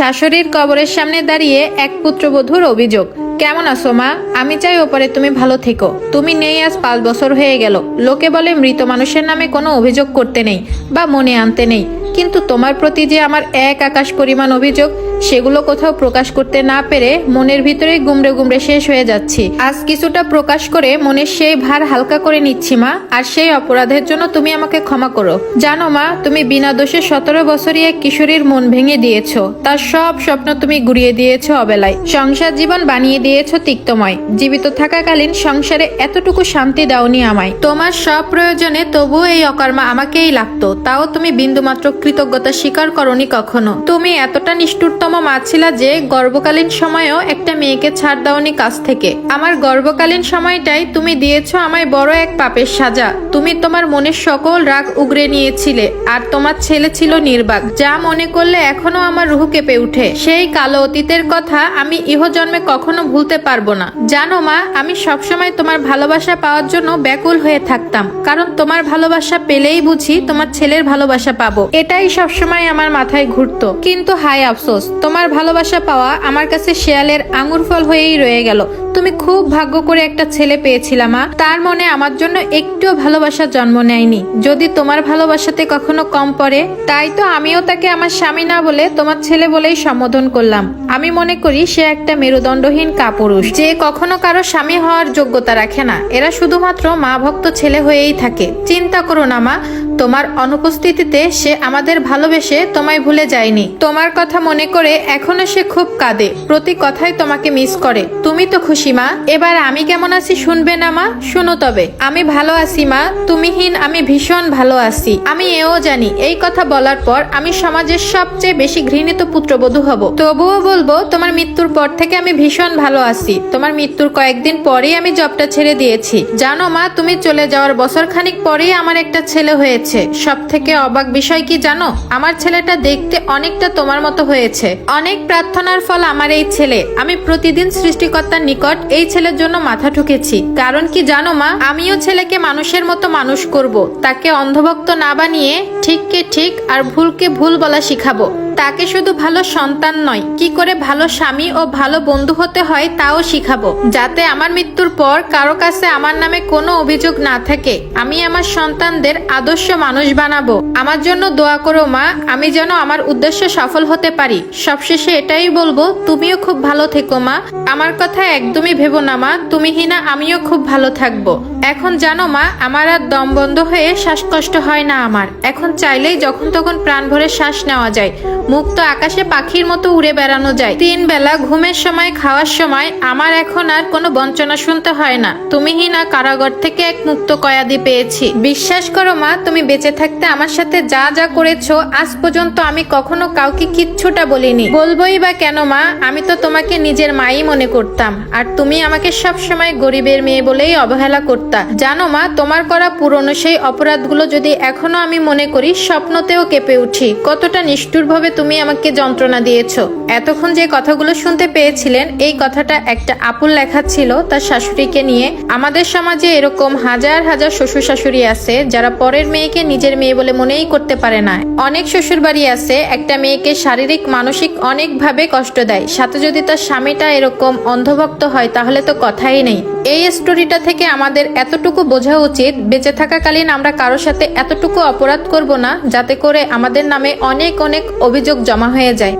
শাশুড়ির কবরের সামনে দাঁড়িয়ে এক পুত্রবধূর অভিযোগ। কেমন আছো, মা? আমি চাই ওপারে তুমি ভালো থেকো। তুমি নেই, আজ পাঁচ বছর হয়ে গেল। লোকে বলে মৃত মানুষের নামে কোনো অভিযোগ করতে নেই বা মনে আনতে নেই। কিন্তু তোমার প্রতি যে আমার এক আকাশ পরিমাণ অভিযোগ, সেগুলো কোথাও প্রকাশ করতে না পেরে মনের ভিতরে গুমড়ে গুমড়ে শেষ হয়ে যাচ্ছি। আজ কিছুটা প্রকাশ করে মনের সেই ভার হালকা করে নিচ্ছি, মা। আর সেই অপরাধের জন্য তুমি আমাকে ক্ষমা করো। জানো, মা, তুমি বিনা দোষে সতেরো বছরই এক কিশোরীর মন ভেঙে দিয়েছ। তার সব স্বপ্ন তুমি গুড়িয়ে দিয়েছ অবেলায়। সংসার জীবন বানিয়ে দিয়েছ তিক্তময়। জীবিত থাকাকালীন সংসারে এতটুকু শান্তি দাওনি আমায়। তোমার সব প্রয়োজনে তবুও এই অকর্মা আমাকেই লাগতো। তাও তুমি বিন্দুমাত্র কৃতজ্ঞতা স্বীকার করনি কখনো। তুমি এতটা নিষ্ঠুরতম মা ছিলা যে গর্ভকালীন সময়েও একটা মেয়েকে ছাড় দাওনি কাছ থেকে। আমার গর্ভকালীন সময়টাই তুমি দিয়েছ আমায় বড় এক পাপের সাজা। তুমি তোমার মনের সকল রাগ উগরে নিয়েছিলে, আর তোমার ছেলে ছিল নির্বাক, যা মনে করলে এখনও আমার রুহু কেঁপে উঠে। সেই কালো অতীতের কথা আমি ইহজন্মে কখনো ভুলতে পারব না। জানো মা, আমি সবসময় তোমার ভালোবাসা পাওয়ার জন্য ব্যাকুল হয়ে থাকতাম, কারণ তোমার ভালোবাসা পেলেই বুঝি তোমার ছেলের ভালোবাসা পাবো। এটাই সবসময় আমার মাথায় ঘুরতো। কিন্তু হাই আফসোস, তোমার ভালোবাসা পাওয়া আমার কাছে শেয়ালের আঙুর ফল হয়েই রয়ে গেল। তুমি খুব ভাগ্য করে একটা ছেলে পেয়েছিলা মা। তার মনে আমার জন্য একটুও ভালোবাসা জন্ম নেয়নি। যদি তোমার ভালোবাসাতে কখনো কম পড়ে, তাই তো আমিও তাকে আমার স্বামী না বলে তোমার ছেলে বলেই সম্বোধন করলাম। আমি মনে করি সে একটা মেরুদণ্ডহীন কাপুরুষ, যে কখনো কারও স্বামী হওয়ার যোগ্যতা রাখে না। এরা শুধুমাত্র মা ভক্ত ছেলে হয়েই থাকে। চিন্তা করো না মা তোমার অনুপস্থিতিতে সে আমাদের ভালোবেসে তোমায় ভুলে যায়নি। তোমার কথা মনে করে এখনও সে খুব কাঁদে। প্রতি কথায় তোমাকে মিস করে। তুমি তো খুশি, মা। এবার আমি কেমন আছি শুনবে না, মা? শুনো তবে। আমি ভালো আছি, মা। তুমিহীন, আমি ভীষণ ভালো আছি। আমি এও জানি, এই কথা বলার পর আমি সমাজের সবচেয়ে বেশি ঘৃণিত পুত্রবধূ হব। তবুও বলব, তোমার মৃত্যুর পর থেকে আমি ভীষণ ভালো আছি। তোমার মৃত্যুর কয়েকদিন পরেই আমি জবটা ছেড়ে দিয়েছি। জানো, মা, তুমি চলে যাওয়ার বছর খানিক পরেই আমার একটা ছেলে হয়েছে। সব থেকে অবাক বিষয় কি জানো? আমার ছেলেটা দেখতে অনেকটা তোমার মতো হয়েছে। অনেক প্রার্থনার ফল আমার এই ছেলে। আমি প্রতিদিন সৃষ্টিকর্তার নিকট এই ছেলের জন্য মাথা ঠুকেছি। কারণ কি জানো মা? আমিও ছেলেকে মানুষের মতো মানুষ করব। তাকে অন্ধভক্ত না বানিয়ে ঠিককে ঠিক আর ভুলকে ভুল বলা শিখাবো। তাকে শুধু ভালো সন্তান নয়, কি করে ভালো স্বামী ও ভালো বন্ধু হতে হয় তাও শিখাবো। যাতে আমার মৃত্যুর পর কারও কাছে আমার নামে কোনো অভিযোগ না থাকে, আমি আমার সন্তানদের আদর্শ মানুষ বানাবো। আমার জন্য দোয়া করো মা, আমি যেন আমার উদ্দেশ্য সফল হতে পারি। সবশেষে এটাই বলব, তুমিও খুব ভালো থেকো মা। আমার কথা একদমই ভেবো না মা, তুমি হিনা, আমিও খুব ভালো থাকব। এখন জানো মা, আমার আর দম বন্ধ হয়ে শ্বাসকষ্ট হয় না আমার। এখন চাইলেই যখন তখন প্রাণ ভরে শ্বাস নেওয়া যায়। মুক্ত আকাশে পাখির মতো উড়ে বেড়ানো যায়। তিন বেলা ঘুমের সময়, খাওয়ার সময় আমার এখন আর কোনো বঞ্চনা শুনতে হয় না। তুমিই না কারাগার থেকে এক মুক্ত কয়াদি পেয়েছি। বিশ্বাস করো মা, তুমি বেঁচে থাকতে আমার সাথে যা যা করেছ, আজ পর্যন্ত আমি কখনো কাউকে কিচ্ছুটা বলিনি। বলবোই বা কেন মা, আমি তো তোমাকে নিজের মাই মনে করতাম। আর তুমি আমাকে সব সময় গরিবের মেয়ে বলেই অবহেলা করতা। জানো মা, তোমার করা পুরনো সেই অপরাধগুলো যদি এখনও আমি মনে করি, স্বপ্নতেও কেঁপে উঠি। কতটা নিষ্ঠুরভাবে তুমি আমাকে যন্ত্রণা দিয়েছ। এতক্ষণ যে কথাগুলো শুনতে পেয়েছিলেন, এই কথাটা একটা আপুল লেখা ছিল তার শাশুড়িকে নিয়ে। আমাদের সমাজে এরকম হাজার হাজার শ্বশুর শাশুড়ি আছে, যারা পরের মেয়েকে নিজের মেয়ে বলে মনেই করতে পারে না। অনেক শ্বশুর বাড়ি আছে, একটা মেয়েকে শারীরিক, মানসিক অনেকভাবে কষ্ট দেয়। সাথে যদি তার স্বামীটা এরকম অন্ধভক্ত হয়, তাহলে তো কথাই নেই। এই স্টোরিটা থেকে আমাদের এতটুকু বোঝা উচিত, বেঁচে থাকাকালীন আমরা কারোর সাথে এতটুকু অপরাধ করব না, যাতে করে আমাদের নামে অনেক অনেক অভিযোগ জমা হয়ে যায়।